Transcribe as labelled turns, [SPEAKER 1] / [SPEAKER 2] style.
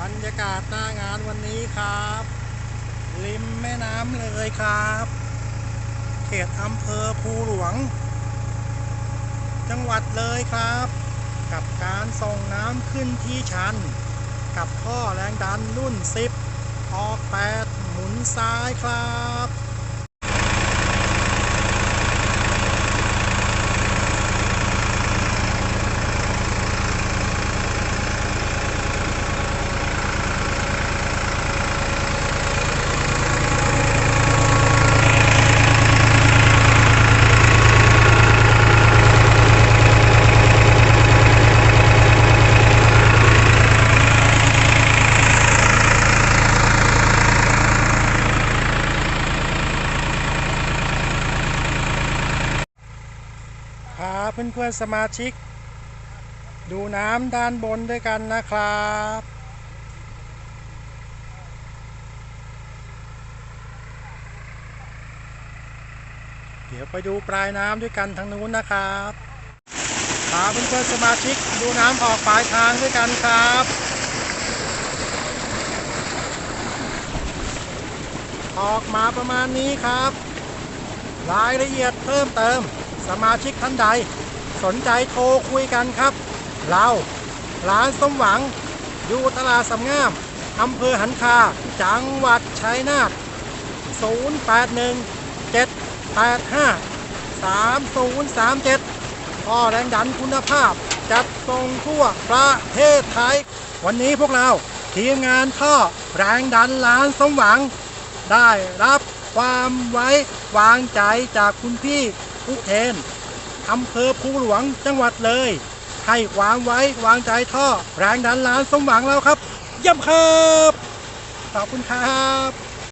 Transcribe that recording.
[SPEAKER 1] บรรยากาศหน้างานวันนี้ครับ ริมแม่น้ำเลยครับ เขตอำเภอภูหลวง จังหวัดเลยครับ กับการส่งน้ำขึ้นที่ชัน กับท่อแรงดันรุ่น 10 ออก 8 หมุนซ้ายครับาเพื่อนๆสมาชิก ดูน้ำด้านบนด้วยกันนะครับเดี๋ยวไปดูปลายน้ำด้วยกันทางนู้นนะครับพาเพื่อนๆสมาชิก ดูน้ำออกปลายทางด้วยกันครับออกมาประมาณนี้ครับ รายละเอียดเพิ่มเติม สมาชิกท่านใด สนใจโทรคุยกันครับ เราร้านสมหวัง อยู่ตลาดสำงามอำเภอหันคา จังหวัดชัยนาท081 785 3037พ่อแรงดันคุณภาพ จัดส่งทั่วประเทศไทย วันนี้พวกเราทีมงานท่อแรงดันร้านสมหวัง ได้รับความไว้วางใจจากคุณพี่ ผู้แทนอำเภอภูหลวงจังหวัดเลย ให้วางไว้วางใจท่อ แรงดันล้านสมหวังแล้วครับ เยี่ยมครับ ขอบคุณครับ